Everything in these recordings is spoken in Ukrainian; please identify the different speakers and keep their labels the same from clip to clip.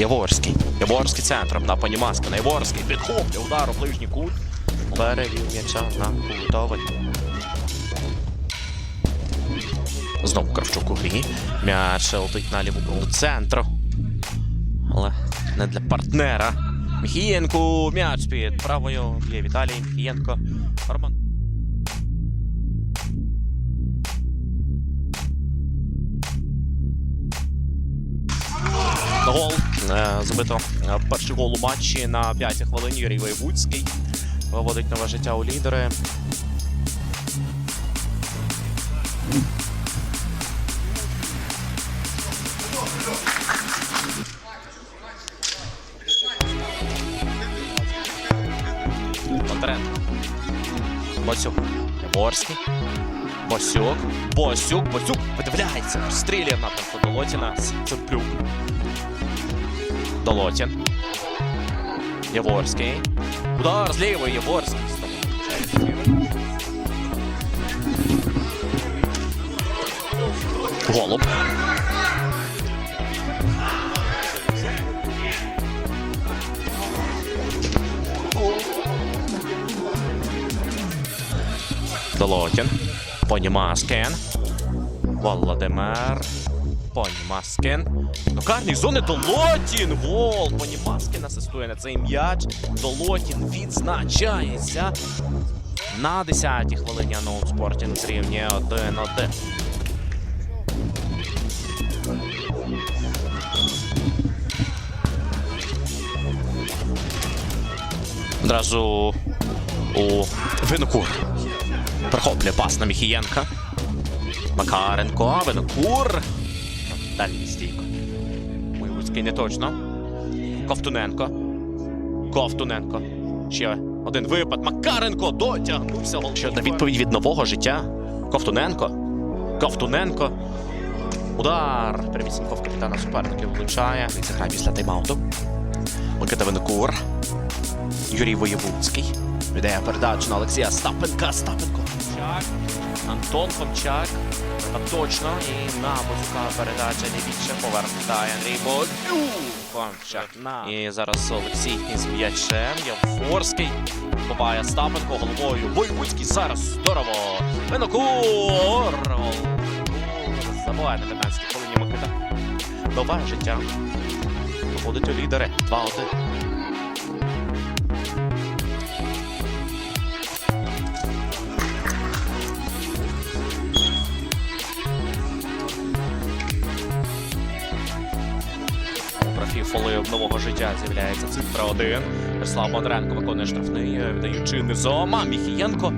Speaker 1: Яворський. Яворський центром на Панімаска. На Яворський. Підхоплює удар у ближній кут. Перевів м'яча на кутовий. Знову Кравчук у грі. М'яч летить на ліву полу центру. Але не для партнера. Міхієнко. М'яч під правою. Є Віталій Міхієнко. Роман. Гол забито е, перший гол у матчі на п'ятій хвилині. Юрій Воєвудський виводить нове життя у лідери. Бондаренко. Босюк. Ворський. Босюк. Босюк. Босюк видивляється. Стрілює в напрямку Долотіна. Цеплюк. Долотін. Яворський. Удар з лівої Яворський. Голуб. Долотін. Понімаскін. Володимир. Понімаскін. Ну, карний зони Долотін. Гол. Понімаскін асистує на цей м'яч. Долотін відзначається. На 10-й хвилині Аноут Спортінг зрівнює 1-1. Одразу у Винокур. Прихоплює пас на Міхієнка. Макаренко, Винокур. Дальній стійко. Воєвудський не точно. Ковтуненко. Ковтуненко. Ще один випад. Макаренко дотягнувся. Ще одна відповідь від нового життя. Ковтуненко. Ковтуненко. Удар. Прямісінько в капітана суперників влучає. Він зіграє після тайм-ауту. Микита Винокур. Юрій Воєвудський. Віддає передачу на Олексія Стапенка. Стапенко. Фомчак. Антон Фомчак. А точно. І на Бозюка передача не більше повертає Андрій. На. І зараз Олексій із м'ячем. Яворський. Ховає Стапенко головою. Воєвудський зараз. Здорово. Винокур. Забуває на 15 хвилині Микита. Нове життя. Виходить у лідери. 2-1. Фоли нового життя з'являється цифра 1. Ярослав Бондаренко виконує штрафний, е, віддаючи низом. А Міхієнко.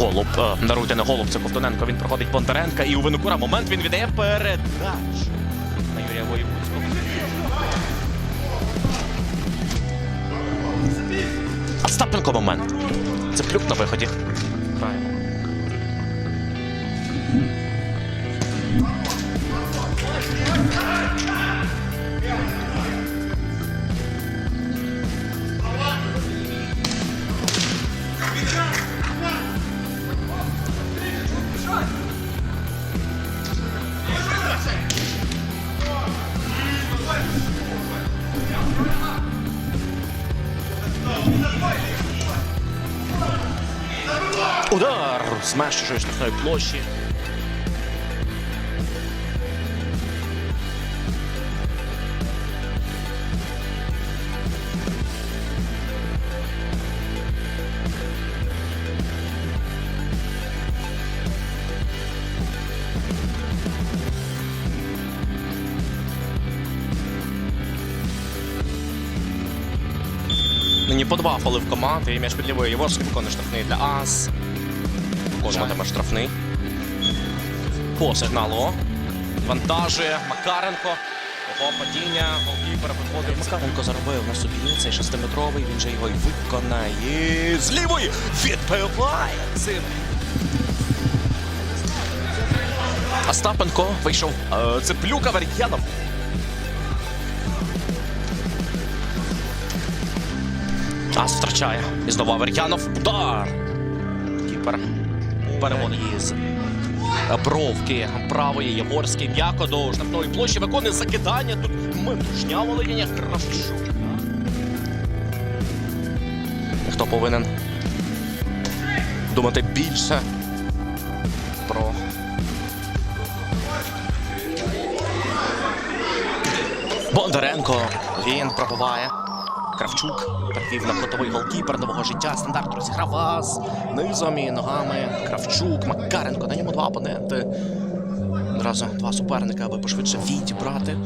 Speaker 1: Голуб. е, Даруйте не голуб, це Ковтоненко. Він проходить Бондаренка. І у Винокура момент він віддає передачу на Юрія Воєвудського. Остапенко момент. Це плюк на виході. Граємо. Удар межі штрафної площі. Нині по два фоли в команди. І м'яч під лівою Єворський виконує штрафний для Ас. Виконуватиме штрафний. По сигналу. Вантажує Макаренко. Його падіння. Голкіпер виходить. Макаренко заробив на собі цей шестиметровий. Він же його й виконає. З лівої відбиває цим. Остапенко вийшов. Е, Це плюка Вер'янов. Ас втрачає. І знову Авер'янов. Удар. Кіпер переводить бровки правої Єгорський. М'яко до штрафної площі виконує закидання. Тут метушня Володіння Кравчук. Хто повинен думати більше про Бондаренко. Він пробиває. Кравчук перевів на котовий голкіпер нового життя. Стандарт розіграв вас низом і ногами. Кравчук, Макаренко. На ньому два опоненти. Одразу два суперника, аби пошвидше відібрати